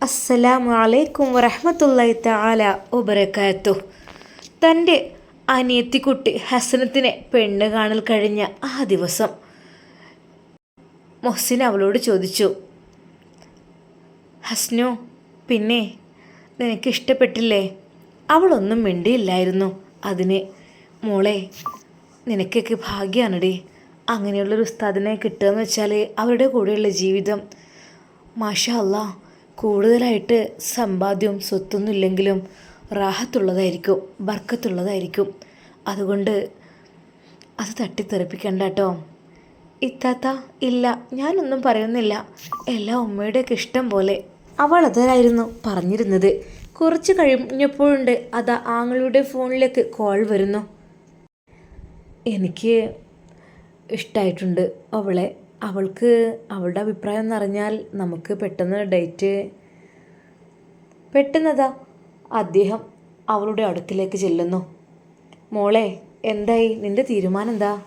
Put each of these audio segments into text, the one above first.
അസ്സലാമു അലൈക്കും വറഹമത്തല്ലായി തആല വബറകാത്തു. തന്റെ അനിയത്തിക്കുട്ടി ഹസനത്തിനെ പെണ്ണ് കാണൽ കഴിഞ്ഞ ആ ദിവസം മൊഹസിൻ അവളോട് ചോദിച്ചു ഹസ്നു പിന്നെ നിനക്ക് ഇഷ്ടപ്പെട്ടില്ലേ? അവളൊന്നും മിണ്ടിയില്ലായിരുന്നു. അതിന് മോളെ നിനക്കൊക്കെ ഭാഗ്യമാണടി അങ്ങനെയുള്ളൊരു ഉസ്താദിനെ കിട്ടുകയെന്ന് വെച്ചാൽ അവരുടെ കൂടെയുള്ള ജീവിതം മാഷ അല്ലാ കൂടുതലായിട്ട് സമ്പാദ്യവും സ്വത്തൊന്നും ഇല്ലെങ്കിലും റാഹത്തുള്ളതായിരിക്കും ബർക്കത്തുള്ളതായിരിക്കും. അതുകൊണ്ട് അത് തട്ടിത്തെറിപ്പിക്കണ്ട കേട്ടോ ഇത്താത്ത ഇല്ല ഞാനൊന്നും പറയുന്നില്ല. എല്ലാം ഉമ്മയുടെയൊക്കെ ഇഷ്ടം പോലെ അവൾ അതായിരുന്നു പറഞ്ഞിരുന്നത്. കുറച്ച് കഴിഞ്ഞപ്പോഴുണ്ട് അതാ ആങ്ങളുടെ ഫോണിലേക്ക് കോൾ വരുന്നു. എനിക്ക് ഇഷ്ടമായിട്ടുണ്ട് അവളെ. അവൾക്ക് അവളുടെ അഭിപ്രായം എന്നറിഞ്ഞാൽ നമുക്ക് പെട്ടെന്ന് ഡേറ്റ് പെട്ടെന്നതാ. അദ്ദേഹം അവളുടെ അടുക്കിലേക്ക് ചെല്ലുന്നു. മോളെ എന്തായി? നിന്റെ തീരുമാനം എന്താ?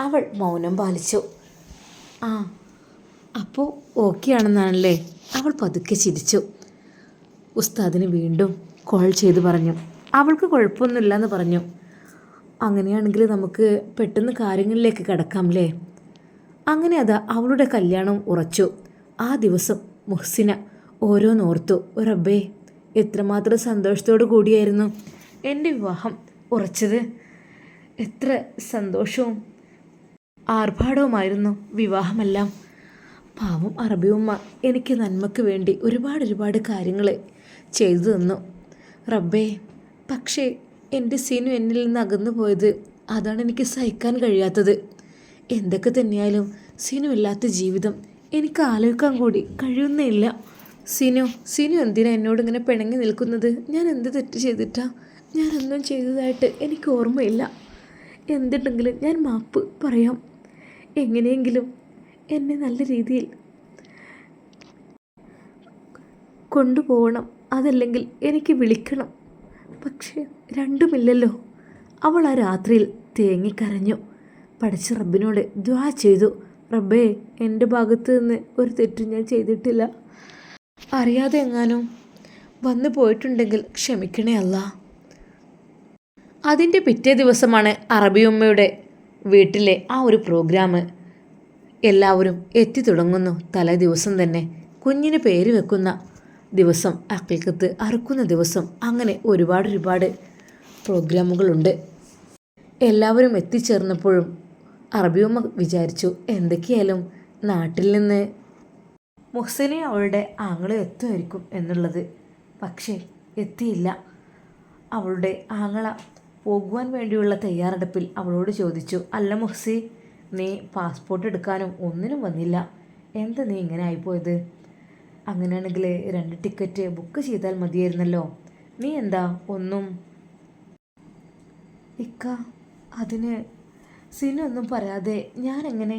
അവൾ മൗനം പാലിച്ചു. ആ അപ്പോൾ ഓക്കെ ആണെന്നാണല്ലേ? അവൾ പതുക്കെ ചിരിച്ചു. ഉസ്താദിന് വീണ്ടും കോൾ ചെയ്ത് പറഞ്ഞു. അവൾക്ക് കുഴപ്പമൊന്നുമില്ല എന്ന് പറഞ്ഞു. അങ്ങനെയാണെങ്കിൽ നമുക്ക് പെട്ടെന്ന് കാര്യങ്ങളിലേക്ക് കിടക്കാം അല്ലേ അങ്ങനെ അത് അവളുടെ കല്യാണം ഉറച്ചു. ആ ദിവസം മുഹ്സിന ഓരോന്നോർത്തു റബ്ബേ എത്രമാത്രം സന്തോഷത്തോടു കൂടിയായിരുന്നു എന്റെ വിവാഹം ഉറച്ചത്. എത്ര സന്തോഷവും ആർഭാടവുമായിരുന്നു വിവാഹമെല്ലാം. പാവം അറബിയുമ്മ എനിക്ക് നന്മയ്ക്ക് വേണ്ടി ഒരുപാട് ഒരുപാട് കാര്യങ്ങൾ ചെയ്തു തന്നു. റബ്ബേ പക്ഷേ എന്റെ സീനു എന്നിൽ നിന്ന് അകന്നു പോയത്. അതാണ് എനിക്ക് സഹിക്കാൻ കഴിയാത്തത്. എന്തൊക്കെ തന്നെയായാലും സിനു ഇല്ലാത്ത ജീവിതം. എനിക്ക് ആലോചിക്കാൻ കൂടി കഴിയുന്നില്ല സിനു സിനു എന്തിനാ എന്നോട് ഇങ്ങനെ പിണങ്ങി നിൽക്കുന്നത്? ഞാൻ എന്ത് തെറ്റ് ചെയ്തിട്ടാ? ഞാനൊന്നും ചെയ്തതായിട്ട് എനിക്ക് ഓർമ്മയില്ല. എന്തുണ്ടെങ്കിലും ഞാൻ മാപ്പ് പറയാം. എങ്ങനെയെങ്കിലും എന്നെ നല്ല രീതിയിൽ കൊണ്ടുപോകണം. അതല്ലെങ്കിൽ എനിക്ക് വിളിക്കണം. പക്ഷേ രണ്ടുമില്ലല്ലോ. അവൾ ആ രാത്രിയിൽ തേങ്ങിക്കരഞ്ഞു പഠിച്ച റബ്ബിനോട് ദ്വാ ചെയ്തു. റബ്ബേ എന്റെ ഭാഗത്ത് നിന്ന് ഒരു തെറ്റും ഞാൻ ചെയ്തിട്ടില്ല. അറിയാതെ എങ്ങാനും വന്നു പോയിട്ടുണ്ടെങ്കിൽ ക്ഷമിക്കണേ അല്ല അതിന്റെ പിറ്റേ ദിവസമാണ് അറബിയമ്മയുടെ വീട്ടിലെ ആ ഒരു പ്രോഗ്രാം എല്ലാവരും എത്തി തുടങ്ങുന്നു. തലേ ദിവസം തന്നെ കുഞ്ഞിന് പേര് വെക്കുന്ന ദിവസം അക്കിൽക്കത്ത് അറുക്കുന്ന ദിവസം അങ്ങനെ ഒരുപാട് ഒരുപാട് പ്രോഗ്രാമുകളുണ്ട് എല്ലാവരും എത്തിച്ചേർന്നപ്പോഴും അറബിയമ്മ വിചാരിച്ചു എന്തൊക്കെയായാലും നാട്ടിൽ നിന്ന് മുഹ്സിനെ അവളുടെ ആങ്ങളെ എത്തുമായിരിക്കും എന്നുള്ളത്. പക്ഷേ എത്തിയില്ല. അവളുടെ ആങ്ങള പോകുവാൻ വേണ്ടിയുള്ള തയ്യാറെടുപ്പിൽ അവളോട് ചോദിച്ചു അല്ല മുഹ്സി നീ പാസ്പോർട്ട് എടുക്കാനും ഒന്നിനും വന്നില്ല. എന്താ നീ ഇങ്ങനെ ആയിപ്പോയത്? അങ്ങനെയാണെങ്കിൽ രണ്ട് ടിക്കറ്റ് ബുക്ക് ചെയ്താൽ മതിയായിരുന്നല്ലോ. നീ എന്താ ഒന്നും? ഇക്ക അതിന് സിനു ഒന്നും പറയാതെ ഞാൻ എങ്ങനെ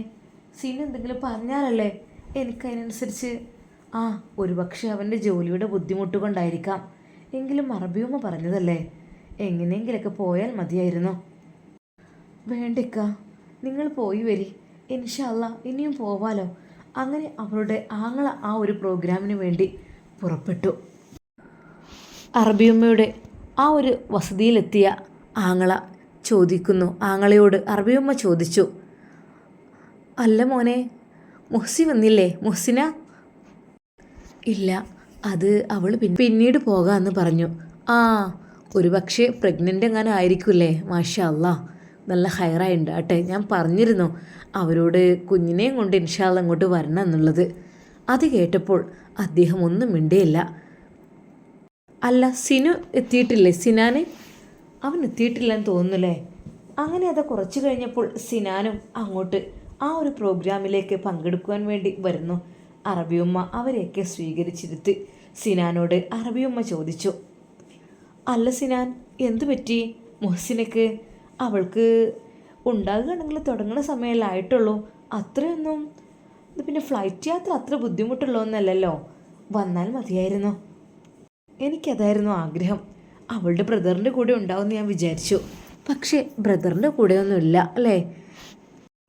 സിനു എന്തെങ്കിലും പറഞ്ഞാലല്ലേ എനിക്കതിനനുസരിച്ച് ആ ഒരുപക്ഷെ അവന്റെ ജോലിയുടെ ബുദ്ധിമുട്ട് കൊണ്ടായിരിക്കാം എങ്കിലും മറബിയുമ്മ പറഞ്ഞതല്ലേ? എങ്ങനെയെങ്കിലൊക്കെ പോയാൽ മതിയായിരുന്നു. വേണ്ടിക്ക നിങ്ങൾ പോയി വരി. ഇൻഷല്ല ഇനിയും പോവാലോ. അങ്ങനെ അവരുടെ ആങ്ങള ആ ഒരു പ്രോഗ്രാമിന് വേണ്ടി പുറപ്പെട്ടു. അറബിയമ്മയുടെ ആ ഒരു വസതിയിലെത്തിയ ആങ്ങള ചോദിക്കുന്നു. ആങ്ങളയോട് അറബിയമ്മ ചോദിച്ചു. അല്ല മോനെ മുഹ്സി വന്നില്ലേ? മുഹ്സിന? ഇല്ല അത് അവൾ പിന്നീട് പോകാമെന്ന് പറഞ്ഞു. ആ ഒരു പക്ഷേ പ്രഗ്നന്റ് എങ്ങാനും ആയിരിക്കില്ലേ? മാഷാ അല്ലാ നല്ല ഹയറായിട്ടുണ്ട് ആട്ടെ ഞാൻ പറഞ്ഞിരുന്നു അവരോട് കുഞ്ഞിനെയും കൊണ്ട് ഇൻഷാല്ല അങ്ങോട്ട് വരണം എന്നുള്ളത്. അത് കേട്ടപ്പോൾ അദ്ദേഹം ഒന്നും മിണ്ടിയില്ല. അല്ല സിനു എത്തിയിട്ടില്ലേ? സിനാന്? അവൻ എത്തിയിട്ടില്ലെന്ന് തോന്നുന്നല്ലേ? അങ്ങനെ അത് കുറച്ചു കഴിഞ്ഞപ്പോൾ സിനാനും അങ്ങോട്ട് ആ ഒരു പ്രോഗ്രാമിലേക്ക് പങ്കെടുക്കുവാൻ വേണ്ടി വരുന്നു. അറബിയമ്മ അവരെയൊക്കെ സ്വീകരിച്ചിരുത്തി സിനാനോട് അറബിയമ്മ ചോദിച്ചു അല്ല സിനാൻ എന്തു പറ്റി? മുഹസിനക്ക് അവൾക്ക് ഉണ്ടാകുകയാണെങ്കിൽ തുടങ്ങുന്ന സമയമല്ലായിട്ടുള്ളൂ അത്രയൊന്നും പിന്നെ ഫ്ലൈറ്റ് യാത്ര അത്ര ബുദ്ധിമുട്ടുള്ളൊന്നല്ലല്ലോ വന്നാൽ മതിയായിരുന്നു. എനിക്കതായിരുന്നു ആഗ്രഹം. അവളുടെ ബ്രദറിന്റെ കൂടെ ഉണ്ടാവുമെന്ന് ഞാൻ വിചാരിച്ചു. പക്ഷേ ബ്രദറിന്റെ കൂടെയൊന്നുമില്ല അല്ലേ?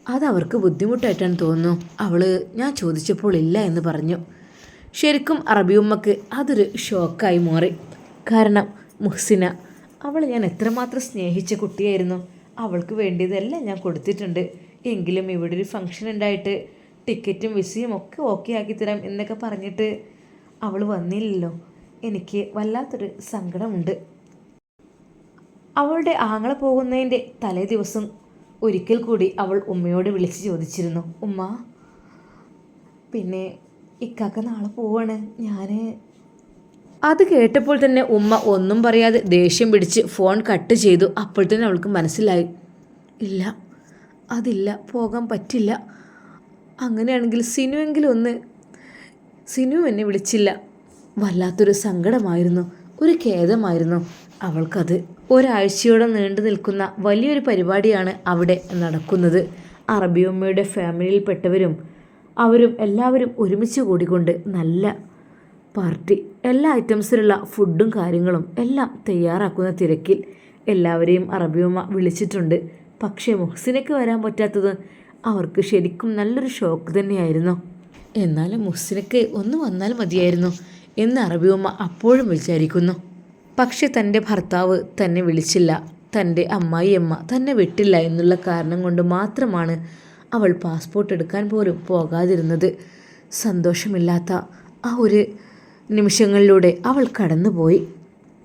അത് അവർക്ക് ബുദ്ധിമുട്ടായിട്ടാണ് തോന്നുന്നു. അവൾ ഞാൻ ചോദിച്ചപ്പോൾ ഇല്ല എന്ന് പറഞ്ഞു. ശരിക്കും അറബിയുമ്മക്ക് അതൊരു ഷോക്കായി മാറി. കാരണം മുഹ്സിന അവൾ ഞാൻ എത്രമാത്രം സ്നേഹിച്ച കുട്ടിയായിരുന്നു. അവൾക്ക് വേണ്ടിയതെല്ലാം ഞാൻ കൊടുത്തിട്ടുണ്ട്. എങ്കിലും ഇവിടെ ഒരു ഫംഗ്ഷൻ ഉണ്ടായിട്ട് ടിക്കറ്റും വിസയും ഒക്കെ ഓക്കെ ആക്കി തരാം എന്നൊക്കെ പറഞ്ഞിട്ട് അവൾ വന്നില്ലല്ലോ. എനിക്ക് വല്ലാത്തൊരു സങ്കടമുണ്ട്. അവളുടെ ആങ്ങളെ പോകുന്നതിന്റെ തലേ ദിവസം ഒരിക്കൽ കൂടി അവൾ ഉമ്മയോട് വിളിച്ച് ചോദിച്ചിരുന്നു ഉമ്മ പിന്നെ ഇക്കാക്ക നാളെ പോവാണ് ഞാൻ അത് കേട്ടപ്പോൾ തന്നെ ഉമ്മ ഒന്നും പറയാതെ ദേഷ്യം പിടിച്ച് ഫോൺ കട്ട് ചെയ്തു. അപ്പോൾ തന്നെ അവൾക്ക് മനസ്സിലായി ഇല്ല അതില്ല പോകാൻ പറ്റില്ല. അങ്ങനെയാണെങ്കിൽ സിനുവെങ്കിലും ഒന്ന് സിനു എന്നെ വിളിച്ചില്ല. വല്ലാത്തൊരു സങ്കടമായിരുന്നു ഒരു ഖേദമായിരുന്നു. അവൾക്കത് ഒരാഴ്ചയോടെ നീണ്ടു നിൽക്കുന്ന വലിയൊരു പരിപാടിയാണ് അവിടെ നടക്കുന്നത്. അറബിയമ്മയുടെ ഫാമിലിയിൽപ്പെട്ടവരും അവരും എല്ലാവരും ഒരുമിച്ച് കൂടിക്കൊണ്ട് നല്ല പാർട്ടി എല്ലാ ഐറ്റംസിലുള്ള ഫുഡും കാര്യങ്ങളും എല്ലാം തയ്യാറാക്കുന്ന തിരക്കിൽ എല്ലാവരെയും അറബിയമ്മ വിളിച്ചിട്ടുണ്ട്. പക്ഷേ മുഹ്സിനയ്ക്ക് വരാൻ പറ്റാത്തത് അവർക്ക് ശരിക്കും നല്ലൊരു ഷോക്ക് തന്നെയായിരുന്നു. എന്നാലും മുഹ്സിനയ്ക്ക് ഒന്ന് വന്നാൽ മതിയായിരുന്നു എന്ന് അറബിയമ്മ അപ്പോഴും വിചാരിക്കുന്നു. പക്ഷെ തന്റെ ഭർത്താവ് തന്നെ വിളിച്ചില്ല. തന്റെ അമ്മായിയമ്മ തന്നെ വിട്ടില്ല എന്നുള്ള കാരണം കൊണ്ട് മാത്രമാണ് അവൾ പാസ്പോർട്ട് എടുക്കാൻ പോലും പോകാതിരുന്നത്. സന്തോഷമില്ലാത്ത ആ ഒരു നിമിഷങ്ങളിലൂടെ അവൾ കടന്നുപോയി.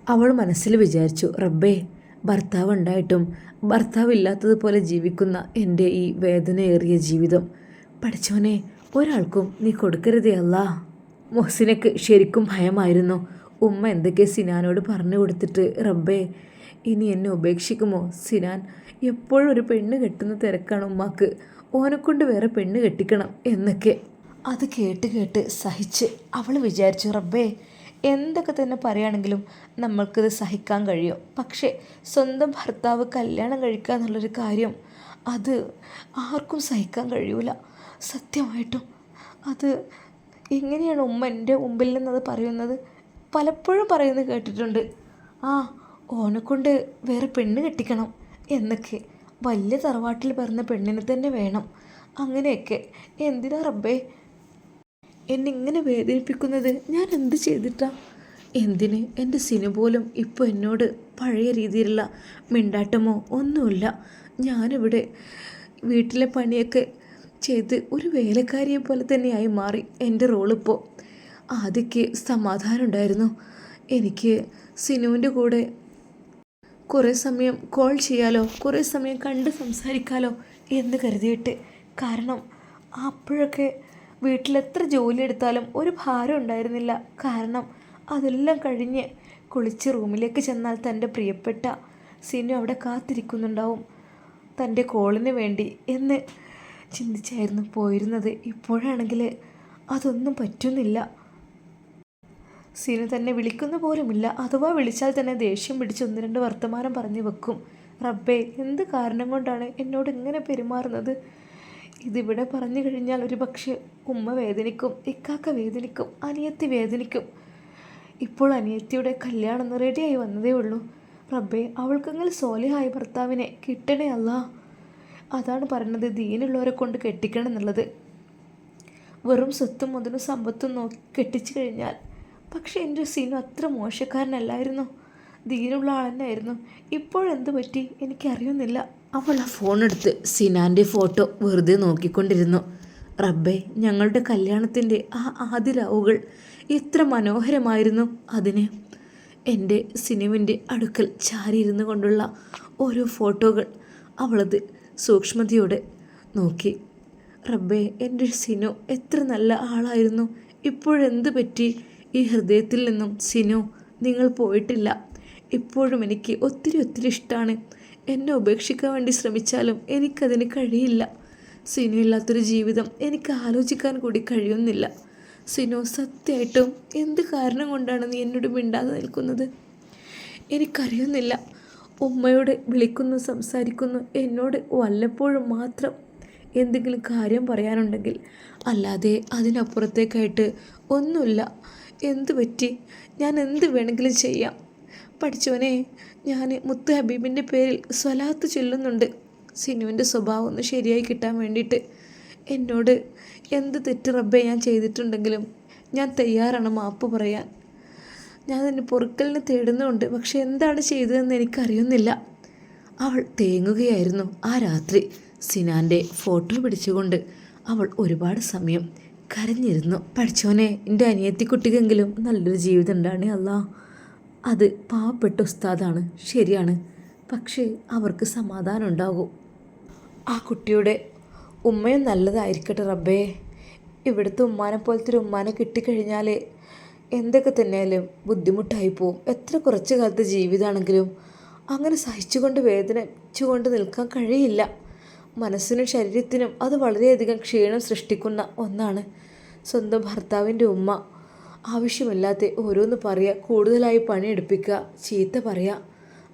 അവൾ മനസ്സിൽ വിചാരിച്ചു റബ്ബേ ഭർത്താവ് ഉണ്ടായിട്ടും ഭർത്താവില്ലാത്തതുപോലെ ജീവിക്കുന്ന എന്റെ ഈ വേദനയേറിയ ജീവിതം. പഠിച്ചവനെ ഒരാൾക്കും നീ കൊടുക്കരുതേ അല്ല. മൊഹസിനക്ക് ശരിക്കും ഭയമായിരുന്നു. ഉമ്മ എന്തൊക്കെ സിനാനോട് പറഞ്ഞു കൊടുത്തിട്ട് റബ്ബേ ഇനി എന്നെ ഉപേക്ഷിക്കുമോ? സിനാൻ എപ്പോഴും ഒരു പെണ്ണ് കെട്ടുന്ന തിരക്കാണ് ഉമ്മാക്ക്. ഓനെക്കൊണ്ട് വേറെ പെണ്ണ് കെട്ടിക്കണം എന്നൊക്കെ. അത് കേട്ട് കേട്ട് സഹിച്ച് അവൾ വിചാരിച്ചു റബ്ബേ എന്തൊക്കെ തന്നെ പറയുകയാണെങ്കിലും നമ്മൾക്കിത് സഹിക്കാൻ കഴിയും. പക്ഷേ സ്വന്തം ഭർത്താവ് കല്യാണം കഴിക്കുക എന്നുള്ളൊരു കാര്യം അത് ആർക്കും സഹിക്കാൻ കഴിയൂല. സത്യമായിട്ടും അത് എങ്ങനെയാണ് ഉമ്മ എന്റെ മുമ്പിൽ നിന്നത് പറയുന്നത്? പലപ്പോഴും പറയുന്നത് കേട്ടിട്ടുണ്ട്. ആ ഓനെക്കൊണ്ട് വേറെ പെണ്ണ് കെട്ടിക്കണം എന്നൊക്കെ. വലിയ തറവാട്ടിൽ പറഞ്ഞ പെണ്ണിനെ തന്നെ വേണം അങ്ങനെയൊക്കെ. എന്തിനാ റബ്ബേ? എന്നിങ്ങനെ വേദനിപ്പിക്കുന്നത്? ഞാൻ എന്ത് ചെയ്തിട്ടാ? എന്തിന്? എന്റെ സിനു പോലും ഇപ്പോൾ എന്നോട് പഴയ രീതിയിലുള്ള മിണ്ടാട്ടമോ ഒന്നുമില്ല. ഞാനിവിടെ വീട്ടിലെ പണിയൊക്കെ ചെയ്ത് ഒരു വേലക്കാരിയെ പോലെ തന്നെയായി മാറി. എന്റെ റോളിപ്പോൾ ആദ്യമൊക്കെ സമാധാനം ഉണ്ടായിരുന്നു എനിക്ക് സിനുവിന്റെ കൂടെ കുറേ സമയം കോൾ ചെയ്യാലോ കുറേ സമയം കണ്ട് സംസാരിക്കാലോ എന്ന് കരുതിയിട്ട്. കാരണം അപ്പോഴൊക്കെ വീട്ടിലെത്ര ജോലി എടുത്താലും ഒരു ഭാരം ഉണ്ടായിരുന്നില്ല. കാരണം അതെല്ലാം കഴിഞ്ഞ് കുളിച്ച് റൂമിലേക്ക് ചെന്നാൽ തന്റെ പ്രിയപ്പെട്ട സിനു അവിടെ കാത്തിരിക്കുന്നുണ്ടാവും. തന്റെ കോളിന് വേണ്ടി എന്ന് ചിന്തിച്ചായിരുന്നു പോയിരുന്നത്. ഇപ്പോഴാണെങ്കിൽ അതൊന്നും പറ്റുന്നില്ല. സിനു തന്നെ വിളിക്കുന്ന പോലുമില്ല. അഥവാ വിളിച്ചാൽ തന്നെ ദേഷ്യം പിടിച്ച് ഒന്ന് രണ്ട് വർത്തമാനം പറഞ്ഞു വെക്കും. റബ്ബേ എന്ത് കാരണം കൊണ്ടാണ് എന്നോട് ഇങ്ങനെ പെരുമാറുന്നത്? ഇതിവിടെ പറഞ്ഞു കഴിഞ്ഞാൽ ഒരു പക്ഷേ ഉമ്മ വേദനിക്കും ഇക്കാക്ക വേദനിക്കും അനിയത്തി വേദനിക്കും. ഇപ്പോൾ അനിയത്തിയുടെ കല്യാണം റെഡിയായി വന്നതേ ഉള്ളൂ. റബ്ബേ അവൾക്കങ്ങൾ സോലിഹായ ഭർത്താവിനെ കിട്ടണേ അല്ല. അതാണ് പറഞ്ഞത് ദീനുള്ളവരെ കൊണ്ട് കെട്ടിക്കണം എന്നുള്ളത്. വെറും സ്വത്തും മുതലും സമ്പത്തും നോക്കി കെട്ടിച്ചു കഴിഞ്ഞാൽ പക്ഷെ എന്റെ സീനു അത്ര മോശക്കാരനല്ലായിരുന്നു. ദീനുള്ള ആൾ തന്നെയായിരുന്നു ഇപ്പോഴെന്ത് പറ്റി? എനിക്കറിയുന്നില്ല. അവൾ ആ ഫോണെടുത്ത് സിനാന്റെ ഫോട്ടോ വെറുതെ നോക്കിക്കൊണ്ടിരുന്നു. റബ്ബേ ഞങ്ങളുടെ കല്യാണത്തിന്റെ ആ ആദ്യ രാവുകൾ എത്ര മനോഹരമായിരുന്നു അതിന്. എന്റെ സിനിമിന്റെ അടുക്കൽ ചാരിയിരുന്നു കൊണ്ടുള്ള ഓരോ ഫോട്ടോകൾ അവളത് സൂക്ഷ്മതയോടെ നോക്കി. റബ്ബേ എന്റെ സിനു എത്ര നല്ല ആളായിരുന്നു. ഇപ്പോഴെന്ത് പറ്റി? ഈ ഹൃദയത്തിൽ നിന്നും സിനു നിങ്ങൾ പോയിട്ടില്ല. ഇപ്പോഴും എനിക്ക് ഒത്തിരി ഒത്തിരി ഇഷ്ടമാണ് എന്നെ ഉപേക്ഷിക്കാൻ വേണ്ടി ശ്രമിച്ചാലും എനിക്കതിന് കഴിയില്ല. സിനു ഇല്ലാത്തൊരു ജീവിതം എനിക്ക് ആലോചിക്കാൻ കൂടി കഴിയുന്നില്ല. സിനു സത്യമായിട്ടും എന്ത് കാരണം കൊണ്ടാണ് നീ എന്നോട് മിണ്ടാതെ നിൽക്കുന്നത്? എനിക്കറിയുന്നില്ല. ഉമ്മയോട് വിളിക്കുന്നു സംസാരിക്കുന്നു എന്നോട് വല്ലപ്പോഴും മാത്രം എന്തെങ്കിലും കാര്യം പറയാനുണ്ടെങ്കിൽ അല്ലാതെ അതിനപ്പുറത്തേക്കായിട്ട് ഒന്നുമില്ല. എന്ത് പറ്റി? ഞാൻ എന്ത് വേണമെങ്കിലും ചെയ്യാം. പഠിച്ചോനെ ഞാൻ മുത്ത് ഹബീബിന്റെ പേരിൽ സ്വലാത്ത് ചൊല്ലുന്നുണ്ട്. സിനുവിന്റെ സ്വഭാവം ഒന്ന് ശരിയായി കിട്ടാൻ വേണ്ടിയിട്ട്. എന്നോട് എന്ത് തെറ്റ് റബ്ബേ ഞാൻ ചെയ്തിട്ടുണ്ടെങ്കിലും ഞാൻ തയ്യാറാണ് മാപ്പ് പറയാൻ. ഞാൻ നിന്നെ പൊറുക്കലിന് തേടുന്നുണ്ട്. പക്ഷെ എന്താണ് ചെയ്തതെന്ന് എനിക്കറിയുന്നില്ല. അവൾ തേങ്ങുകയായിരുന്നു ആ രാത്രി. സിനാന്റെ ഫോട്ടോ പിടിച്ചുകൊണ്ട് അവൾ ഒരുപാട് സമയം കരഞ്ഞിരുന്നു. പഠിച്ചോനെ എന്റെ അനിയത്തിക്കുട്ടിക്കെങ്കിലും നല്ലൊരു ജീവിതം ഉണ്ടാണേ അല്ല. അത് പാവപ്പെട്ട ഉസ്താദാണ്. ശരിയാണ്. പക്ഷേ അവർക്ക് സമാധാനം ഉണ്ടാകും. ആ കുട്ടിയുടെ ഉമ്മയും നല്ലതായിരിക്കട്ടെ റബ്ബേ. ഇവിടുത്തെ ഉമ്മാനെ പോലത്തെ ഒരു ഉമ്മാനെ കിട്ടിക്കഴിഞ്ഞാൽ എന്തൊക്കെ തന്നെയാലും ബുദ്ധിമുട്ടായി പോവും എത്ര കുറച്ച് കാലത്തെ ജീവിതമാണെങ്കിലും അങ്ങനെ സഹിച്ചുകൊണ്ട് വേദനിച്ചുകൊണ്ട് നിൽക്കാൻ കഴിയില്ല. മനസ്സിനും ശരീരത്തിനും അത് വളരെയധികം ക്ഷീണം സൃഷ്ടിക്കുന്ന ഒന്നാണ്. സ്വന്തം ഭർത്താവിന്റെ ഉമ്മ. ആവശ്യമില്ലാത്ത ഓരോന്ന് പറയുക കൂടുതലായി പണിയെടുപ്പിക്കുക ചീത്ത പറയുക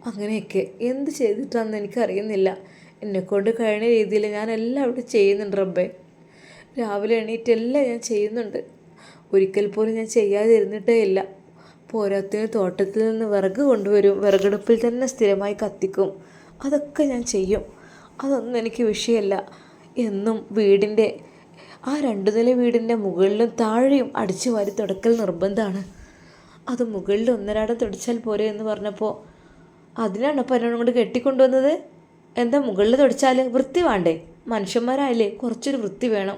അങ്ങനെയൊക്കെ എന്ത് ചെയ്തിട്ടാണെന്ന് എനിക്കറിയുന്നില്ല. എന്നെക്കൊണ്ട് കഴിയുന്ന രീതിയിൽ ഞാൻ എല്ലാം ഇവിടെ ചെയ്യുന്നുണ്ട് റബ്ബേ. രാവിലെ എണീറ്റ് എല്ലാം ഞാൻ ചെയ്യുന്നുണ്ട്. ഒരിക്കൽ പോലും ഞാൻ ചെയ്യാതിരുന്നിട്ടേ ഇല്ല. പോരാത്തിന് തോട്ടത്തിൽ നിന്ന് വിറക് കൊണ്ടുവരും. വിറകടുപ്പിൽ തന്നെ സ്ഥിരമായി കത്തിക്കും. അതൊക്കെ ഞാൻ ചെയ്യും. അതൊന്നും എനിക്ക് വിഷയമല്ല എന്നും വീടിന്റെ ആ രണ്ടു നില വീടിന്റെ മുകളിലും താഴെയും അടിച്ചു വാരി തുടക്കൽ നിർബന്ധമാണ്. അത് മുകളിൽ ഒന്നരാടം തുടച്ചാൽ പോരെ എന്ന് പറഞ്ഞപ്പോൾ അതിനാണ് അപ്പം എന്നോട് കൊണ്ട് കെട്ടിക്കൊണ്ടുവന്നത്? എന്താ മുകളിൽ തുടച്ചാൽ വൃത്തി വേണ്ടേ? മനുഷ്യന്മാരായാലേ കുറച്ചൊരു വൃത്തി വേണം.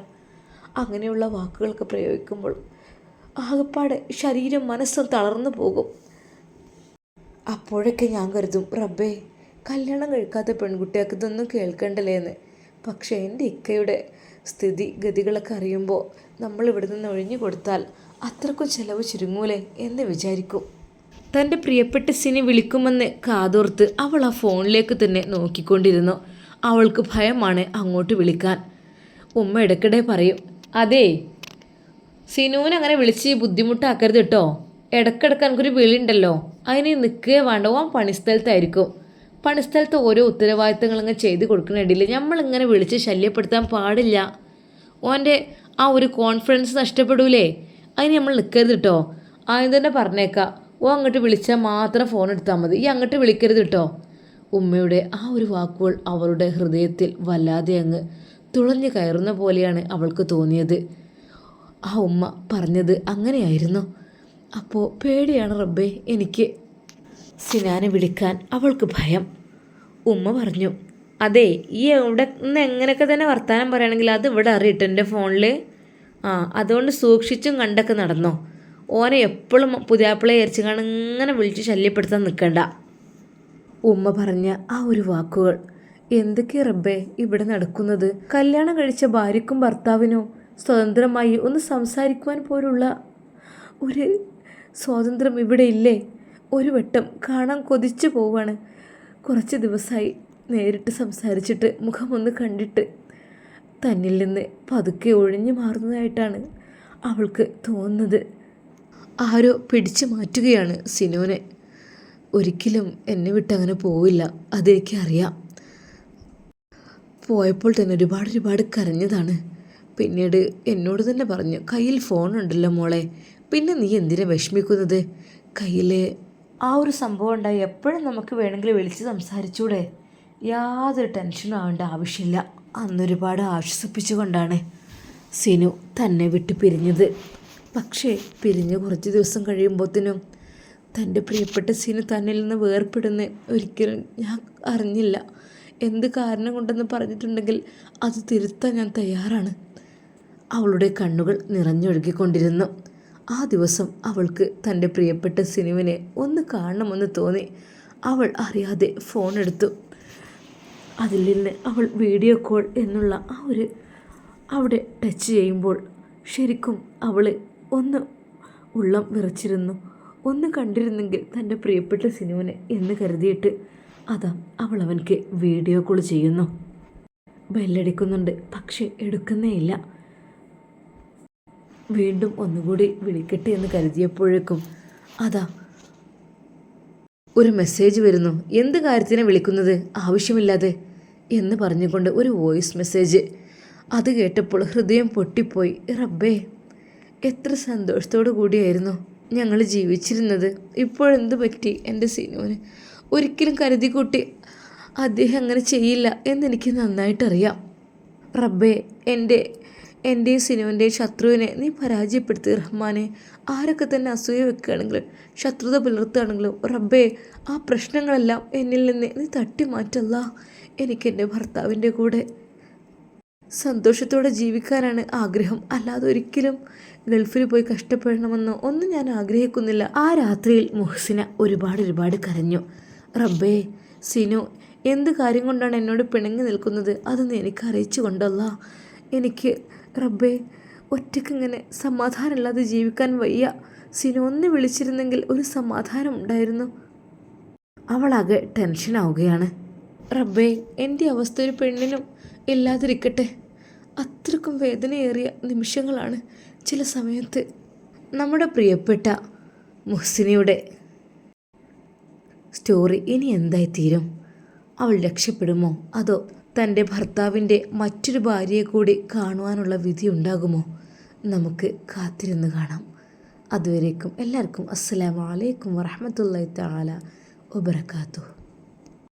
അങ്ങനെയുള്ള വാക്കുകളൊക്കെ പ്രയോഗിക്കുമ്പോൾ ആകെപ്പാടെ ശരീരം മനസ്സും തളർന്നു പോകും. അപ്പോഴൊക്കെ ഞാൻ കരുതും റബ്ബേ കല്യാണം കഴിക്കാത്ത പെൺകുട്ടികൾക്ക് ഇതൊന്നും കേൾക്കണ്ടല്ലേ എന്ന് പക്ഷേ എന്റെ ഇക്കയുടെ സ്ഥിതി ഗതികളൊക്കെ അറിയുമ്പോൾ നമ്മൾ ഇവിടെ നിന്ന് ഒഴിഞ്ഞു കൊടുത്താൽ അത്രക്കും ചിലവ് ചുരുങ്ങൂലേ എന്ന് വിചാരിക്കും. തന്റെ പ്രിയപ്പെട്ട സിനി വിളിക്കുമെന്ന് കാതോർത്ത് അവൾ ആ ഫോണിലേക്ക് തന്നെ നോക്കിക്കൊണ്ടിരുന്നു. അവൾക്ക് ഭയമാണ് അങ്ങോട്ട് വിളിക്കാൻ. ഉമ്മ ഇടയ്ക്കിടെ പറയും അതേ സിനുവിനെ അങ്ങനെ വിളിച്ച് ബുദ്ധിമുട്ടാക്കരുത് കേട്ടോ ഇടയ്ക്കിടയ്ക്ക് എനിക്കൊരു വിളിയുണ്ടല്ലോ. അതിന് നിൽക്കുകയോ വേണ്ട. ഓൻ പണിസ്ഥലത്തായിരിക്കും. പണിസ്ഥലത്ത് ഓരോ ഉത്തരവാദിത്തങ്ങൾ അങ്ങ് ചെയ്ത് കൊടുക്കുന്നിടയിൽ നമ്മളിങ്ങനെ വിളിച്ച് ശല്യപ്പെടുത്താൻ പാടില്ല. ഓന്റെ ആ ഒരു കോൺഫിഡൻസ് നഷ്ടപ്പെടൂലേ? അതിന് നമ്മൾ നിൽക്കരുത് കേട്ടോ ആദ്യം തന്നെ പറഞ്ഞേക്കാം. ഓ അങ്ങോട്ട് വിളിച്ചാൽ മാത്രം ഫോൺ എടുത്താൽ മതി. ഈ അങ്ങോട്ട് വിളിക്കരുത് കേട്ടോ ഉമ്മയുടെ ആ ഒരു വാക്കുകൾ അവളുടെ ഹൃദയത്തിൽ വല്ലാതെ അങ്ങ് തുളഞ്ഞു കയറുന്ന പോലെയാണ് അവൾക്ക് തോന്നിയത്. ആ ഉമ്മ പറഞ്ഞത് അങ്ങനെയായിരുന്നു. അപ്പോൾ പേടിയാണ് റബ്ബേ എനിക്ക് സിനാനെ വിളിക്കാൻ അവൾക്ക് ഭയം. ഉമ്മ പറഞ്ഞു അതെ ഈ എവിടെ നിന്ന് എങ്ങനെയൊക്കെ തന്നെ വർത്തമാനം പറയുകയാണെങ്കിൽ അത് ഇവിടെ അറിയിട്ട് എന്റെ ഫോണിൽ ആ അതുകൊണ്ട് സൂക്ഷിച്ചും കണ്ടൊക്കെ നടന്നോ. ഓനെ എപ്പോഴും പുതിയാപ്പിളെ അരിച്ചു കാണാൻ ഇങ്ങനെ വിളിച്ച് ശല്യപ്പെടുത്താൻ നിൽക്കണ്ട. ഉമ്മ പറഞ്ഞ ആ ഒരു വാക്കുകൾ എന്തൊക്കെ റബ്ബേ ഇവിടെ നടക്കുന്നത്? കല്യാണം കഴിച്ച ഭാര്യക്കും ഭർത്താവിനോ സ്വതന്ത്രമായി ഒന്ന് സംസാരിക്കുവാൻ പോലുള്ള ഒരു സ്വാതന്ത്ര്യം ഇവിടെ ഇല്ലേ? ഒരു വട്ടം കാണാൻ കൊതിച്ചു പോവാണ്. കുറച്ച് ദിവസമായി നേരിട്ട് സംസാരിച്ചിട്ട് മുഖമൊന്ന് കണ്ടിട്ട് തന്നിൽ നിന്ന് പതുക്കെ ഒഴിഞ്ഞു മാറുന്നതായിട്ടാണ് അവൾക്ക് തോന്നുന്നത്. ആരോ പിടിച്ചു മാറ്റുകയാണ് സിനുവിനെ. ഒരിക്കലും എന്നെ വിട്ട് അങ്ങനെ പോവില്ല അതെനിക്കറിയാം പോയപ്പോൾ തന്നെ ഒരുപാട് ഒരുപാട് കരഞ്ഞതാണ്. പിന്നീട് എന്നോട് തന്നെ പറഞ്ഞു കയ്യിൽ ഫോണുണ്ടല്ലോ മോളെ പിന്നെ നീ എന്തിനാ വിഷമിക്കുന്നത്? കയ്യിൽ ആ ഒരു സംഭവം ഉണ്ടായി. എപ്പോഴും നമുക്ക് വേണമെങ്കിൽ വിളിച്ച് സംസാരിച്ചൂടെ. യാതൊരു ടെൻഷനും ആവേണ്ട ആവശ്യമില്ല. അന്നൊരുപാട് ആശ്വസിപ്പിച്ചുകൊണ്ടാണ് സിനു തന്നെ വിട്ട് പിരിഞ്ഞത്. പക്ഷേ പിരിഞ്ഞ് കുറച്ച് ദിവസം കഴിയുമ്പോഴത്തേനും തന്റെ പ്രിയപ്പെട്ട സിനു തന്നിൽ നിന്ന് വേർപ്പെടുന്ന ഒരിക്കലും ഞാൻ അറിഞ്ഞില്ല. എന്ത് കാരണം കൊണ്ടെന്ന് പറഞ്ഞിട്ടുണ്ടെങ്കിൽ അത് തിരുത്താൻ ഞാൻ തയ്യാറാണ്. അവളുടെ കണ്ണുകൾ നിറഞ്ഞൊഴുകിക്കൊണ്ടിരുന്നു. ആ ദിവസം അവൾക്ക് തന്റെ പ്രിയപ്പെട്ട സിനിമനെ ഒന്ന് കാണണമെന്ന് തോന്നി. അവൾ അറിയാതെ ഫോൺ എടുത്തു. അതിൽ നിന്ന് അവൾ വീഡിയോ കോൾ എന്നുള്ള ആ ഒരു അവിടെ ടച്ച് ചെയ്യുമ്പോൾ ശരിക്കും അവൾ ഒന്ന് ഉള്ളം വിറച്ചിരുന്നു. ഒന്ന് കണ്ടിരുന്നെങ്കിൽ തന്റെ പ്രിയപ്പെട്ട സിനിമനെ എന്ന് കരുതിയിട്ട് അതാ അവൾ അവൻക്ക് വീഡിയോ കോൾ ചെയ്യുന്നു. ബെല്ലടിക്കുന്നുണ്ട് പക്ഷെ എടുക്കുന്നേയില്ല വീണ്ടും ഒന്നുകൂടി വിളിക്കട്ടെ എന്ന് കരുതിയപ്പോഴേക്കും അതാ ഒരു മെസ്സേജ് വരുന്നു. എന്ത് കാര്യത്തിനാണ് വിളിക്കുന്നത്? ആവശ്യമില്ലാതെ എന്ന് പറഞ്ഞുകൊണ്ട് ഒരു വോയിസ് മെസ്സേജ് അത് കേട്ടപ്പോൾ ഹൃദയം പൊട്ടിപ്പോയി. റബ്ബേ എത്ര സന്തോഷത്തോടു കൂടിയായിരുന്നു ഞങ്ങൾ ജീവിച്ചിരുന്നത്. ഇപ്പോഴെന്ത് പറ്റി എന്റെ സിനുവിന് ഒരിക്കലും കരുതി കൂട്ടി അദ്ദേഹം അങ്ങനെ ചെയ്യില്ല എന്നെനിക്ക് നന്നായിട്ടറിയാം. റബ്ബേ എന്റെ എന്റെയും സിനുവിന്റെയും ശത്രുവിനെ നീ പരാജയപ്പെടുത്തി റഹ്മാനെ. ആരൊക്കെ തന്നെ അസൂയ വെക്കുകയാണെങ്കിലും ശത്രുത പുലർത്തുകയാണെങ്കിലും റബ്ബേ ആ പ്രശ്നങ്ങളെല്ലാം എന്നിൽ നിന്ന് നീ തട്ടി മാറ്റല്ല എനിക്ക് എന്റെ ഭർത്താവിന്റെ കൂടെ സന്തോഷത്തോടെ ജീവിക്കാനാണ് ആഗ്രഹം. അല്ലാതെ ഒരിക്കലും ഗൾഫിൽ പോയി കഷ്ടപ്പെടണമെന്നോ ഒന്നും ഞാൻ ആഗ്രഹിക്കുന്നില്ല. ആ രാത്രിയിൽ മുഹസിന ഒരുപാട് ഒരുപാട് കരഞ്ഞു. റബ്ബേ സിനു എന്ത് കാര്യം കൊണ്ടാണ് എന്നോട് പിണങ്ങി നിൽക്കുന്നത്? അതൊന്ന് എനിക്ക് അറിയിച്ചു കൊണ്ടല്ല എനിക്ക് റബ്ബേ ഒറ്റയ്ക്കിങ്ങനെ സമാധാനമില്ലാതെ ജീവിക്കാൻ വയ്യ. സിനു വിളിച്ചിരുന്നെങ്കിൽ ഒരു സമാധാനം ഉണ്ടായിരുന്നു. അവളാകെ ടെൻഷനാവുകയാണ് റബ്ബേ എന്റെ അവസ്ഥ ഒരു പെണ്ണിനും ഇല്ലാതിരിക്കട്ടെ. അത്രക്കും വേദനയേറിയ നിമിഷങ്ങളാണ് ചില സമയത്ത് നമ്മുടെ പ്രിയപ്പെട്ട മുഹ്സിനിയുടെ. സ്റ്റോറി ഇനി എന്തായി തീരും അവൾ രക്ഷപ്പെടുമോ? അതോ തന്റെ ഭർത്താവിന്റെ മറ്റൊരു ഭാര്യയെ കൂടി കാണുവാനുള്ള വിധി ഉണ്ടാകുമോ? നമുക്ക് കാത്തിരുന്ന് കാണാം. അതുവരേക്കും എല്ലാവർക്കും അസ്സലാമു അലൈക്കും വറഹമത്തല്ലാ താല വബറകാതുഹു.